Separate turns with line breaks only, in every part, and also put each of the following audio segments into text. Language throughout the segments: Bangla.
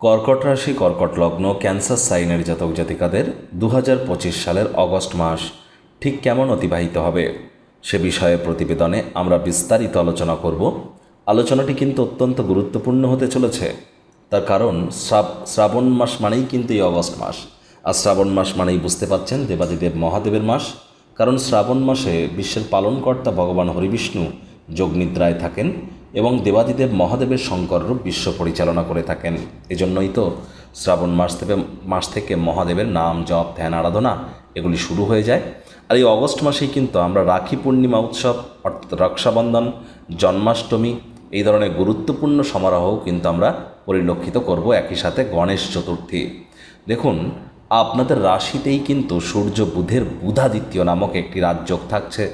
কর্কট রাশি, কর্কট লগ্ন, ক্যান্সার সাইনের জাতক জাতিকাদের দু হাজার পঁচিশ সালের অগস্ট মাস ঠিক কেমন অতিবাহিত হবে? সে বিষয়ে প্রতিবেদনে আমরা বিস্তারিত আলোচনা করব। আলোচনাটি কিন্তু অত্যন্ত গুরুত্বপূর্ণ হতে চলেছে। তার কারণ, শ্রাব, শ্রাবণ মাস মানেই কিন্তু এই অগস্ট মাস। আর শ্রাবণ মাস মানেই বুঝতে পারছেন দেবাদিদেব মহাদেবের মাস। কারণ শ্রাবণ মাসে বিশ্বের পালনকর্তা ভগবান হরিবিষ্ণু যোগনিদ্রায় থাকেন। এবং দেবাদিদেব মহাদেবের শঙ্কর রূপ বিশ্ব পরিচালনা করে থাকেন। এজন্যই তো শ্রাবণ মাস থেকে মাস থেকে মহাদেবের নাম জপ, ধ্যান, আরাধনা এগুলি শুরু হয়ে যায়। আর এই অগস্ট মাসেই কিন্তু আমরা রাখি পূর্ণিমা উৎসব, অর্থাৎ রক্ষাবন্ধন, জন্মাষ্টমী এই ধরনের গুরুত্বপূর্ণ সমারোহও কিন্তু আমরা পরিলক্ষিত করব একই সাথে গণেশ চতুর্থী। দেখুন, আপনাদের রাশিতেই কিন্তু সূর্য বুধের বুধাদিত্য নামক একটি রাজযোগ থাকছে।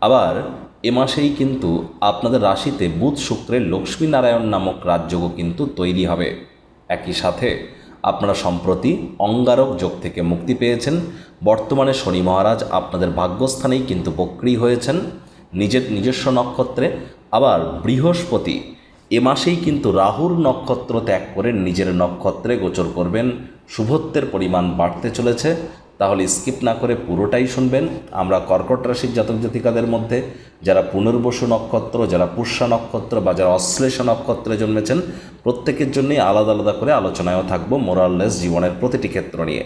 আবার এ মাসেই কিন্তু আপনাদের রাশিতে বুধ শুক্রের লক্ষ্মীনারায়ণ নামক রাজযোগও কিন্তু তৈরি হবে। একই সাথে আপনারা সম্প্রতি অঙ্গারক যোগ থেকে মুক্তি পেয়েছেন। বর্তমানে শনি মহারাজ আপনাদের ভাগ্যস্থানেই কিন্তু বক্রি হয়েছেন। নিজের নিজস্ব নক্ষত্রে আবার বৃহস্পতি। এ মাসেই কিন্তু রাহুর নক্ষত্র ত্যাগ করে নিজের নক্ষত্রে গোচর করবেন। শুভত্বের পরিমাণ বাড়তে চলেছে। তাহলে স্কিপ না করে পুরোটাই শুনবেন। আমরা কর্কট রাশির জাতক জাতিকাদের মধ্যে যারা পুনর্বসু নক্ষত্র, যারা পুষ্যা নক্ষত্র বা যারা অশ্লেষা নক্ষত্রে জন্মেছেন, প্রত্যেকের জন্যই আলাদা আলাদা করে আলোচনায়ও থাকব মোরাললেস জীবনের প্রতিটি ক্ষেত্র নিয়ে।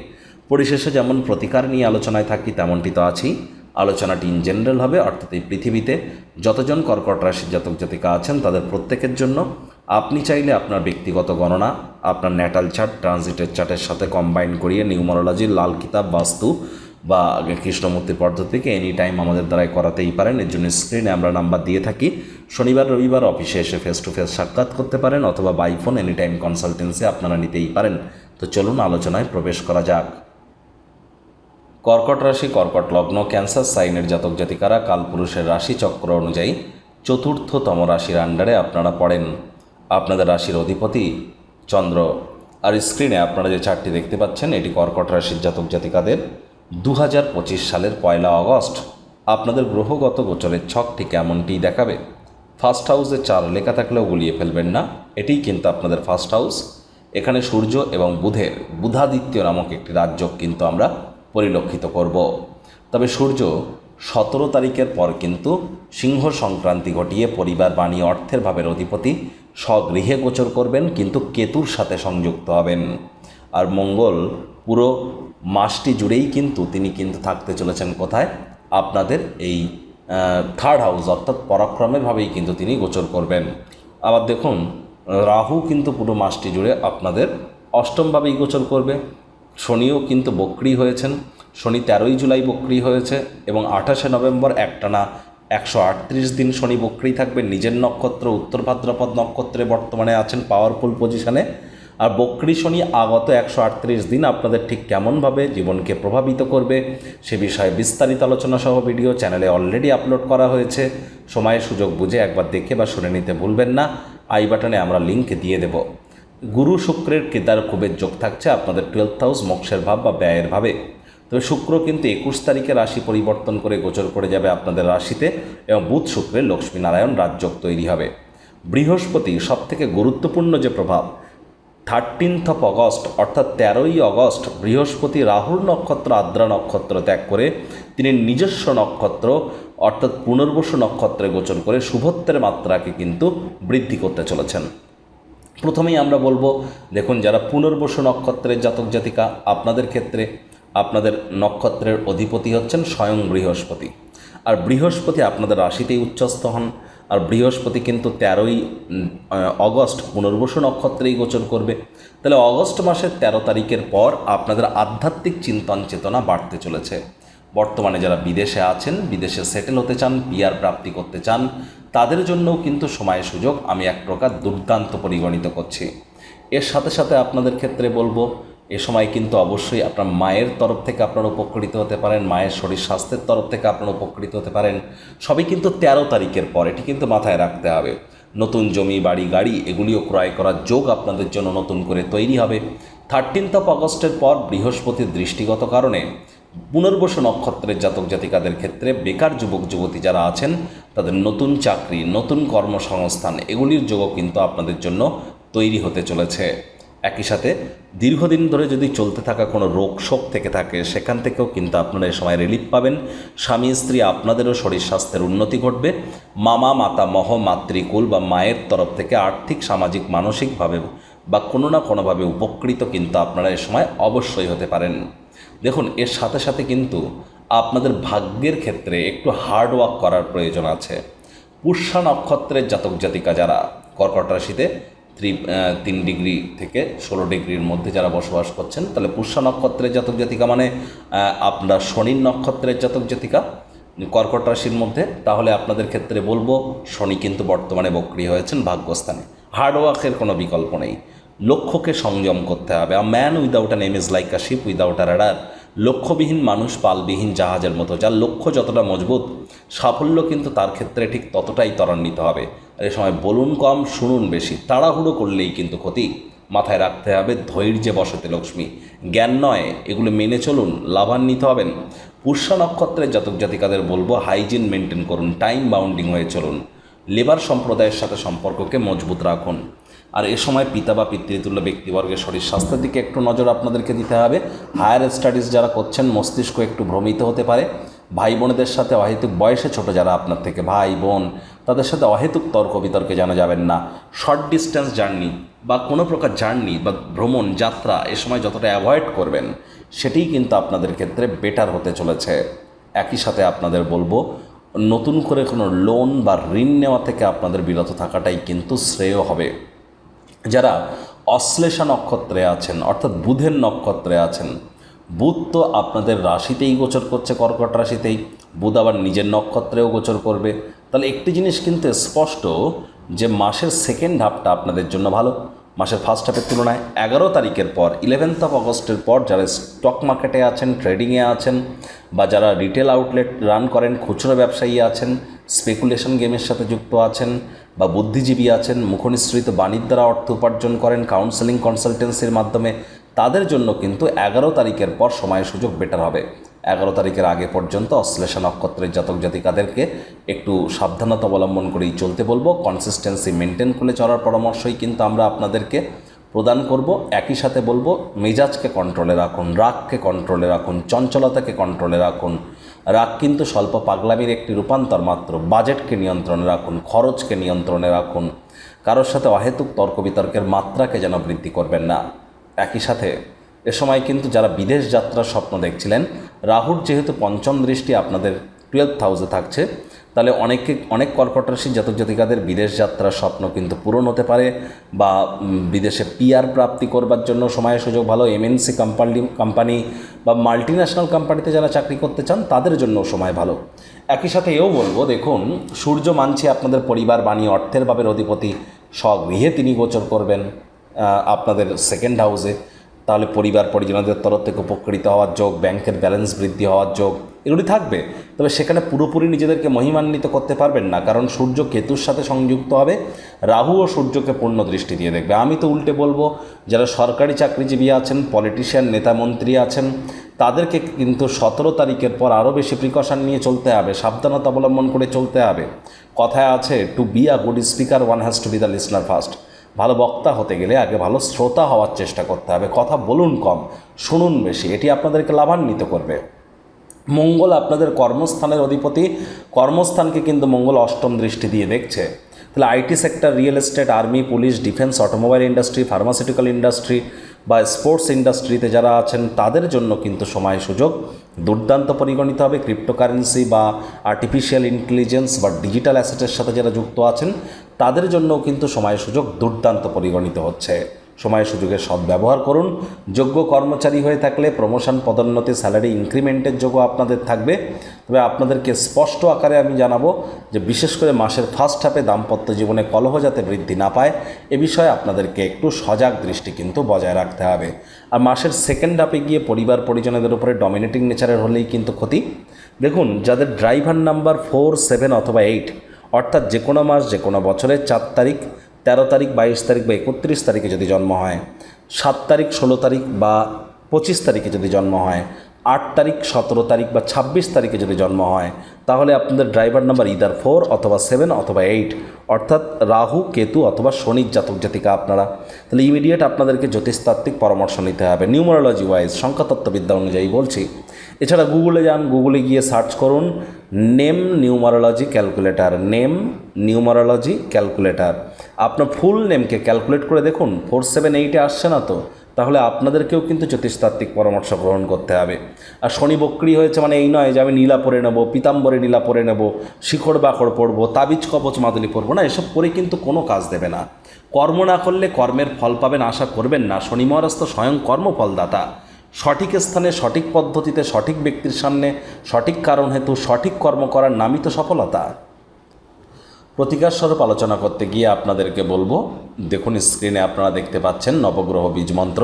পরিশেষে যেমন প্রতিকার নিয়ে আলোচনায় থাকি, তেমনটি তো আছেই। আলোচনাটি ইন জেনারেল হবে, অর্থাৎ এই পৃথিবীতে যতজন কর্কট রাশির জাতক জাতিকা আছেন, তাদের প্রত্যেকের জন্য আপনি চাইলে আপনার ব্যক্তিগত গণনা, আপনার ন্যাটাল চার্ট ট্রানজিটের চার্টের সাথে কম্বাইন করিয়ে নিউমারোলজির লাল কিতাব, বাস্তু বা কৃষ্ণমূর্তির পদ্ধতিকে এনি টাইম আমাদের দ্বারাই করাতেই পারেন। এর জন্য স্ক্রিনে আমরা নাম্বার দিয়ে থাকি। শনিবার, রবিবার অফিসে এসে ফেস টু ফেস সাক্ষাৎ করতে পারেন, অথবা by phone any time consultancy আপনারা নিতেই পারেন। তো চলুন আলোচনায় প্রবেশ করা যাক। কর্কট রাশি, কর্কট লগ্ন, ক্যান্সার, সাইনের জাতক জাতিকারা কালপুরুষের রাশি চক্র অনুযায়ী চতুর্থতম রাশির আন্ডারে আপনারা পড়েন। আপনাদের রাশির অধিপতি চন্দ্র। আর স্ক্রিনে আপনারা যে চারটি দেখতে পাচ্ছেন, এটি কর্কট রাশির জাতক জাতিকাদের দু হাজার পঁচিশ সালের পয়লা আগস্ট। আপনাদের গ্রহগত গোচরের ছকটি কেমনটি দেখাবে? ফার্স্ট হাউসে চার লেখা থাকলেও গুলিয়ে ফেলবেন না। এটিই কিন্তু আপনাদের ফার্স্ট হাউস এখানে সূর্য এবং বুধের বুধাদিত্য নামক একটি রাজ্য কিন্তু আমরা পরিলক্ষিত করব। তবে সূর্য সতেরো তারিখের পর কিন্তু সিংহ সংক্রান্তি ঘটিয়ে পরিবার বাণী অর্থের ভাবের অধিপতি স্বগৃহে গোচর করবেন, কিন্তু কেতুর সাথে সংযুক্ত হবেন। আর মঙ্গল পুরো মাসটি জুড়েই কিন্তু তিনি কিন্তু থাকতে চলেছেন কোথায়? আপনাদের এই থার্ড হাউস অর্থাৎ পরাক্রমেরভাবেই কিন্তু তিনি গোচর করবেন। আবার দেখুন, রাহু কিন্তু পুরো মাসটি জুড়ে আপনাদের অষ্টমভাবেই গোচর করবে। শনিও কিন্তু বক্রি হয়েছেন। শনি তেরোই জুলাই বক্রি হয়েছে এবং আঠাশে নভেম্বর একটানা একশো আটত্রিশ দিন শনি বক্রি থাকবে। নিজের নক্ষত্র, উত্তর ভাদ্রপদ নক্ষত্রে বর্তমানে আছেন পাওয়ারফুল পজিশনে আর বক্রি শনি আগত একশো আটত্রিশ দিন আপনাদের ঠিক কেমনভাবে জীবনকে প্রভাবিত করবে সে বিষয়ে বিস্তারিত আলোচনা সহ ভিডিও চ্যানেলে অলরেডি আপলোড করা হয়েছে। সময়ে সুযোগ বুঝে একবার দেখে বা শুনে নিতে ভুলবেন না। আই বাটনে আমরা লিঙ্ক দিয়ে দেব। গুরু শুক্রের কেদার কুবের যোগ থাকছে, আপনাদের টুয়েলথ হাউস মোক্ষের ভাব বা ব্যয়ের ভাবে। তবে শুক্র কিন্তু একুশ তারিখে রাশি পরিবর্তন করে গোচর করে যাবে আপনাদের রাশিতে এবং বুধ শুক্রের লক্ষ্মীনারায়ণ রাজযোগ তৈরি হবে। বৃহস্পতি সবথেকে গুরুত্বপূর্ণ যে প্রভাব থার্টিনথ অফ অগস্ট অর্থাৎ তেরোই অগস্ট বৃহস্পতি রাহুর নক্ষত্র, আদ্রা নক্ষত্র ত্যাগ করে তিনি নিজস্ব নক্ষত্র, অর্থাৎ পুনর্বসু নক্ষত্রে গোচর করে শুভত্বের মাত্রাকে কিন্তু বৃদ্ধি করতে চলেছেন। প্রথমেই আমরা বলব, দেখুন, যারা পুনর্বসু নক্ষত্রের জাতক জাতিকা, আপনাদের ক্ষেত্রে আপনাদের নক্ষত্রের অধিপতি হচ্ছেন স্বয়ং বৃহস্পতি। আর বৃহস্পতি আপনাদের রাশিতেই উচ্চস্থ হন। আর বৃহস্পতি কিন্তু তেরোই অগস্ট পুনর্বসু নক্ষত্রেই গোচর করবে। তাহলে অগস্ট মাসের তেরো তারিখের পর আপনাদের আধ্যাত্মিক চিন্তন চেতনা বাড়তে চলেছে। বর্তমানে যারা বিদেশে আছেন, বিদেশে সেটেল হতে চান পিয়ার প্রাপ্তি করতে চান তাদের জন্যও কিন্তু সময় সুযোগ আমি এক প্রকার দুর্দান্ত পরিগণিত করছি। এর সাথে সাথে আপনাদের ক্ষেত্রে বলব, এ সময় কিন্তু অবশ্যই আপনার মায়ের তরফ থেকে আপনারা উপকৃত হতে পারেন, মায়ের শরীর স্বাস্থ্যের তরফ থেকে আপনারা উপকৃত হতে পারেন। সবই কিন্তু তেরো তারিখের পর, এটি কিন্তু মাথায় রাখতে হবে। নতুন জমি, বাড়ি, গাড়ি, এগুলিও ক্রয় করার যোগ আপনাদের জন্য নতুন করে তৈরি হবে। থার্টিনথ অফ আগস্টের পর বৃহস্পতির দৃষ্টিগত কারণে পুনর্বসু নক্ষত্রের জাতক জাতিকাদের ক্ষেত্রে বেকার যুবক যুবতী যারা আছেন, তাদের নতুন চাকরি, নতুন কর্মসংস্থান, এগুলির যোগও কিন্তু আপনাদের জন্য তৈরি হতে চলেছে। একই সাথে দীর্ঘদিন ধরে যদি চলতে থাকা কোনো রোগ শোক থেকে থাকে, সেখান থেকেও কিন্তু আপনারা এই সময় রিলিফ পাবেন। স্বামী, স্ত্রী আপনাদেরও শরীর স্বাস্থ্যের উন্নতি ঘটবে। মামা, মাতা, মহ, মাতৃকুল বা মায়ের তরফ থেকে আর্থিক, সামাজিক, মানসিকভাবে বা কোনো না কোনোভাবে উপকৃত কিন্তু আপনারা এ সময় অবশ্যই হতে পারেন। দেখুন, এর সাথে সাথে কিন্তু আপনাদের ভাগ্যের ক্ষেত্রে একটু হার্ড ওয়ার্ক করার প্রয়োজন আছে। পুষ্যা নক্ষত্রের জাতক জাতিকা যারা, কর্কট রাশিতে থ্রি তিন ডিগ্রি থেকে ষোলো ডিগ্রির মধ্যে যারা বসবাস করছেন, তাহলে পুষ্যা নক্ষত্রের জাতক জাতিকা মানে আপনার শনির নক্ষত্রের জাতক জাতিকা কর্কট রাশির মধ্যে। তাহলে আপনাদের ক্ষেত্রে বলব, শনি কিন্তু বর্তমানে বক্রি হয়েছেন ভাগ্যস্থানে। হার্ডওয়ার্কের কোনো বিকল্প নেই। লক্ষ্যকে সংযম করতে হবে। A man without an aim is like a ship without a rudder লক্ষ্যবিহীন মানুষ পালবিহীন জাহাজের মতো, যার লক্ষ্য যতটা মজবুত, সাফল্য কিন্তু তার ক্ষেত্রে ঠিক ততটাই ত্বরান্বিত হবে। আর এ সময় বলুন কম, শুনুন বেশি, তাড়াহুড়ো করলেই কিন্তু ক্ষতি। মাথায় রাখতে হবে ধৈর্যে বসতে লক্ষ্মী। জ্ঞান নয়, এগুলো মেনে চলুন, লাভান্বিত হবেন। পুষ্যা নক্ষত্রের জাতক জাতিকাদের বলব হাইজিন মেনটেন করুন টাইম বাউন্ডিং হয়ে চলুন। লেবার সম্প্রদায়ের সাথে সম্পর্ককে মজবুত রাখুন। আর এ সময় পিতা বা পিতৃতুল্য ব্যক্তিবর্গের শরীর স্বাস্থ্যের দিকে একটু নজর আপনাদেরকে দিতে হবে। হায়ার স্টাডিজ যারা করছেন, মস্তিষ্ক একটু ভ্রমিত হতে পারে। ভাই বোনেদের সাথে অহেতুক বয়সে ছোট যারা আপনার থেকে, ভাই, বোন, তাদের সাথে অহেতুক তর্ক বিতর্কে জানা যাবেন না। শর্ট ডিস্টেন্স জার্নি বা কোনো প্রকার জার্নি বা ভ্রমণ, যাত্রা এ সময় যতটা অ্যাভয়েড করবেন, সেটিই কিন্তু আপনাদের ক্ষেত্রে বেটার হতে চলেছে। একই সাথে আপনাদের বলব, নতুন করে কোনো লোন বা ঋণ নেওয়া থেকে আপনাদের বিরত থাকাটাই কিন্তু শ্রেয় হবে। যারা অশ্লেষা নক্ষত্রে আছেন, অর্থাৎ বুধের নক্ষত্রে আছেন, বুধ তো আপনাদের রাশিতেই গোচর করছে, কর্কট রাশিতেই। বুধ আবার নিজের নক্ষত্রেও গোচর করবে। তাহলে একটি জিনিস কিন্তু স্পষ্ট যে মাসের সেকেন্ড হাফটা আপনাদের জন্য ভালো। মাসের ফার্স্ট হাফের তুলনায় এগারো তারিখের পর ইলেভেন্থ অফ অগস্টের পর যারা স্টক মার্কেটে আছেন ট্রেডিংয়ে আছেন, বা যারা রিটেল আউটলেট রান করেন, খুচরো ব্যবসায়ী আছেন স্পেকুলেশন গেমের সাথে যুক্ত আছেন বা বুদ্ধিজীবী আছেন, মুখনিসৃত বাণিজ্য দ্বারা অর্থ উপার্জন করেন কাউন্সেলিং কনসালটেন্সির মাধ্যমে, তাদের জন্য কিন্তু এগারো তারিখের পর সময় সুযোগ বেটার হবে। এগারো তারিখের আগে পর্যন্ত অশ্লেষা নক্ষত্রের জাতক জাতিকাদেরকে একটু সাবধানতা অবলম্বন করেই চলতে বলব। কনসিস্টেন্সি মেনটেন করে চলার পরামর্শই কিন্তু আমরা আপনাদেরকে প্রদান করব। একই সাথে বলব, মেজাজকে কন্ট্রোলে রাখুন, রাগকে কন্ট্রোলে রাখুন, চঞ্চলতাকে কন্ট্রোলে রাখুন রাগ কিন্তু স্বল্প পাগলামির একটি রূপান্তর মাত্র। বাজেটকে নিয়ন্ত্রণে রাখুন, খরচকে নিয়ন্ত্রণে রাখুন। কারোর সাথে অহেতুক তর্ক বিতর্কের মাত্রাকে যেন বৃদ্ধি করবেন না। একই সাথে, এ সময় কিন্তু যারা বিদেশ যাত্রার স্বপ্ন দেখছিলেন, রাহুর যেহেতু পঞ্চম দৃষ্টি আপনাদের টুয়েলভ হাউসে থাকছে তাহলে অনেকে অনেক কর্কট জাতক জাতিকাদের বিদেশ যাত্রার স্বপ্ন কিন্তু পূরণ হতে পারে বা বিদেশে পিআর প্রাপ্তি করবার জন্য সময় সুযোগ ভালো, এমএনসি কোম্পানি কোম্পানি বা মাল্টি ন্যাশনাল কোম্পানিতে যারা চাকরি করতে চান, তাদের জন্য সময় ভালো। একই সাথে এও বলব, দেখুন, সূর্য মানছে আপনাদের পরিবার, বাণী অর্থের ভাবের অধিপতি, স্বগৃহে তিনি গোচর করবেন আপনাদের সেকেন্ড হাউসে তাহলে পরিবার পরিজনদের তরফ থেকে উপকৃত হওয়ার যোগ, ব্যাংকের ব্যালেন্স বৃদ্ধি হওয়ার যোগ, এগুলি থাকবে। তবে সেখানে পুরোপুরি নিজেদেরকে মহিমান্বিত করতে পারবেন না, কারণ সূর্য কেতুর সাথে সংযুক্ত হবে, রাহু ও সূর্যকে পূর্ণ দৃষ্টি দিয়ে দেখবে। আমি তো উল্টে বলব, যারা সরকারি চাকরিজীবী আছেন পলিটিশিয়ান নেতা মন্ত্রী আছেন, তাদেরকে কিন্তু সতেরো তারিখের পর আরও বেশি প্রিকশন নিয়ে চলতে হবে, সাবধানতা অবলম্বন করে চলতে হবে। কথায় আছে to be a good speaker one has to be the listener first ভালো বক্তা হতে গেলে আগে ভালো শ্রোতা হওয়ার চেষ্টা করতে হবে। কথা বলুন কম, শুনুন বেশি, এটি আপনাদেরকে লাভান্বিত করবে। মঙ্গল আপনাদের কর্মস্থানের অধিপতি, কর্মস্থানকে কিন্তু মঙ্গল অষ্টম দৃষ্টি দিয়ে দেখছে। তাহলে IT sector, real estate, army, police, defence, automobile industry, pharmaceutical industry বা স্পোর্টস ইন্ডাস্ট্রিতে যারা আছেন, তাদের জন্য কিন্তু সময় সুযোগ। দুর্দান্ত পরিগণিত হবে ক্রিপ্টোকারেন্সি বা আর্টিফিশিয়াল ইন্টেলিজেন্স বা ডিজিটাল অ্যাসেটের সাথে যারা যুক্ত আছেন, তাদের জন্য কিন্তু সময় সুযোগ দুর্দান্ত পরিগণিত হচ্ছে। সময় সুযোগের সদ্ব্যবহার করুন। যোগ্য কর্মচারী হয়ে থাকলে প্রমোশন পদোন্নতি স্যালারি ইনক্রিমেন্টের যোগ্য আপনাদের থাকবে। তবে আপনাদেরকে স্পষ্ট আকারে আমি জানাব যে বিশেষ করে মাসের ফার্স্ট হাফে দাম্পত্য জীবনে কলহ যাতে বৃদ্ধি না পায়, এ বিষয়ে আপনাদেরকে একটু সজাগ দৃষ্টি কিন্তু বজায় রাখতে হবে। আর মাসের সেকেন্ড হাফে গিয়ে পরিবার পরিজনদের উপরে ডমিনেটিং নেচারের হলেই কিন্তু ক্ষতি। দেখুন, যাদের ড্রাইভার নাম্বার ফোর সেভেন অথবা এইট অর্থাৎ যে কোনো মাস যে কোনো বছরের চার তারিখ তেরো তারিখ, বাইশ তারিখ বা একত্রিশ তারিখে যদি জন্ম হয়, সাত তারিখ, ষোলো তারিখ বা পঁচিশ তারিখে যদি জন্ম হয় আট তারিখ, সতেরো তারিখ বা ছাব্বিশ তারিখে যদি জন্ম হয়, তাহলে আপনাদের ড্রাইভার নাম্বার ইদার ফোর অথবা সেভেন অথবা এইট অর্থাৎ রাহু, কেতু অথবা শনির জাতক জাতিকা আপনারা। তাহলে ইমিডিয়েট আপনাদেরকে জ্যোতিষতাত্ত্বিক পরামর্শ নিতে হবে। নিউমারোলজি ওয়াইজ সংখ্যাতত্ত্ববিদ্যা অনুযায়ী বলছি। এছাড়া গুগলে যান গুগলে গিয়ে সার্চ করুন name numerology calculator name numerology calculator আপনার ফুল নেমকে ক্যালকুলেট করে দেখুন ফোর সেভেন এইটে আসছে না তো? তাহলে আপনাদেরকেও কিন্তু জ্যোতিষতাত্ত্বিক পরামর্শ গ্রহণ করতে হবে। আর শনি বক্রি হয়েছে মানে এই নয় যে আমি নীলা পরে নেব, পিতাম্বরে নীলা পরে নেব শিখড় বাখড় পরবো তাবিজ, কবচ, মাদুলি পরবো না, এসব পরে কিন্তু কোনো কাজ দেবে না। কর্ম না করলে কর্মের ফল পাবেন আশা করবেন না। শনি মহারাজ তো স্বয়ং কর্মফলদাতা। সঠিক স্থানে, সঠিক পদ্ধতিতে, সঠিক ব্যক্তির সামনে, সঠিক কারণ হেতু, সঠিক কর্ম করার নামই তো সফলতা। প্রতিকার স্বরূপ আলোচনা করতে গিয়ে আপনাদেরকে বলব, দেখুন স্ক্রিনে আপনারা দেখতে পাচ্ছেন নবগ্রহ বীজ মন্ত্র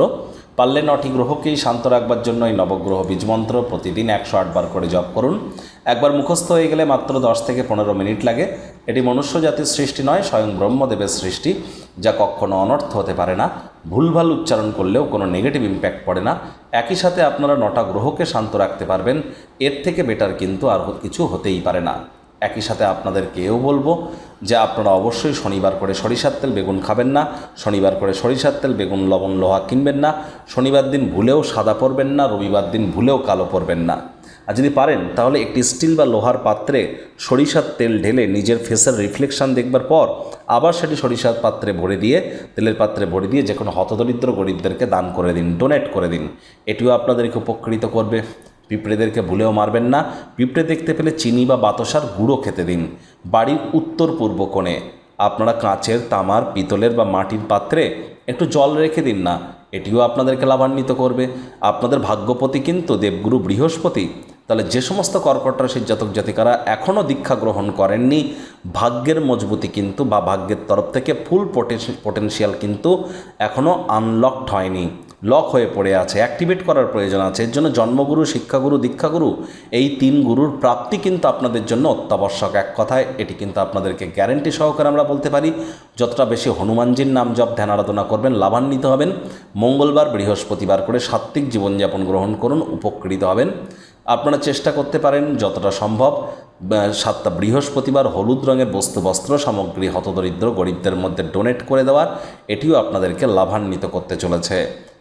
পারলে নটি গ্রহকেই শান্ত রাখবার জন্য এই নবগ্রহ বীজ মন্ত্র প্রতিদিন একশো আটবার করে জপ করুন। একবার মুখস্থ হয়ে গেলে মাত্র দশ থেকে পনেরো মিনিট লাগে। এটি মনুষ্য জাতির সৃষ্টি নয়, স্বয়ং ব্রহ্মদেবের সৃষ্টি, যা কখনো অনর্থ হতে পারে না। ভুলভাল উচ্চারণ করলেও কোনো নেগেটিভ ইম্প্যাক্ট পড়ে না। একই সাথে আপনারা নটা গ্রহকে শান্ত রাখতে পারবেন। এর থেকে বেটার কিন্তু আর কিছু হতেই পারে না। একই সাথে আপনাদেরকেও বলব যে আপনারা অবশ্যই শনিবার করে সরিষার তেল, বেগুন খাবেন না। শনিবার করে সরিষার তেল, বেগুন, লবণ, লোহা কিনবেন না। শনিবার দিন ভুলেও সাদা পরবেন না, রবিবার দিন ভুলেও কালো পরবেন না। আর যদি পারেন, তাহলে একটি স্টিল বা লোহার পাত্রে সরিষার তেল ঢেলে নিজের ফেসের রিফ্লেকশন দেখবার পর আবার সেটি সরিষার পাত্রে ভরে দিয়ে, তেলের পাত্রে ভরে দিয়ে যে কোনো হতদরিদ্র গরিবদেরকে দান করে দিন, ডোনেট করে দিন। এটিও আপনাদেরকে উপকৃত করবে। পিঁপড়েদেরকে ভুলেও মারবেন না। পিঁপড়ে দেখতে পেলে চিনি বা বাতাসার গুঁড়ো খেতে দিন। বাড়ির উত্তর পূর্ব কোণে। আপনারা কাঁচের, তামার, পিতলের বা মাটির পাত্রে একটু জল রেখে দিন না। এটিও আপনাদেরকে লাভান্বিত করবে। আপনাদের ভাগ্যপতি কিন্তু দেবগুরু বৃহস্পতি। তাহলে যে সমস্ত কর্কট রাশির জাতক জাতিকারা এখনও দীক্ষা গ্রহণ করেননি, ভাগ্যের মজবুতি কিন্তু বা ভাগ্যের তরফ থেকে ফুল পোটেনশিয়াল কিন্তু এখনও আনলকড হয়নি। লক হয়ে পড়ে আছে অ্যাক্টিভেট করার প্রয়োজন আছে। এর জন্য জন্মগুরু, শিক্ষাগুরু, দীক্ষাগুরু, এই তিন গুরুর প্রাপ্তি কিন্তু আপনাদের জন্য অত্যাবশ্যক। এক কথায়, এটি কিন্তু আপনাদেরকে গ্যারেন্টি সহকারে আমরা বলতে পারি। যতটা বেশি হনুমানজির নাম জপ, ধ্যান আরাধনা করবেন, লাভান্বিত হবেন, মঙ্গলবার, বৃহস্পতিবার করে সাত্ত্বিক জীবনযাপন গ্রহণ করুন, উপকৃত হবেন। আপনারা চেষ্টা করতে পারেন যতটা সম্ভব। সাতটা বৃহস্পতিবার হলুদ রঙের বস্তু, বস্ত্র, সামগ্রী, হতদরিদ্র, গরিবদের মধ্যে ডোনেট করে দেওয়ার। এটিও আপনাদেরকে লাভান্বিত করতে চলেছে।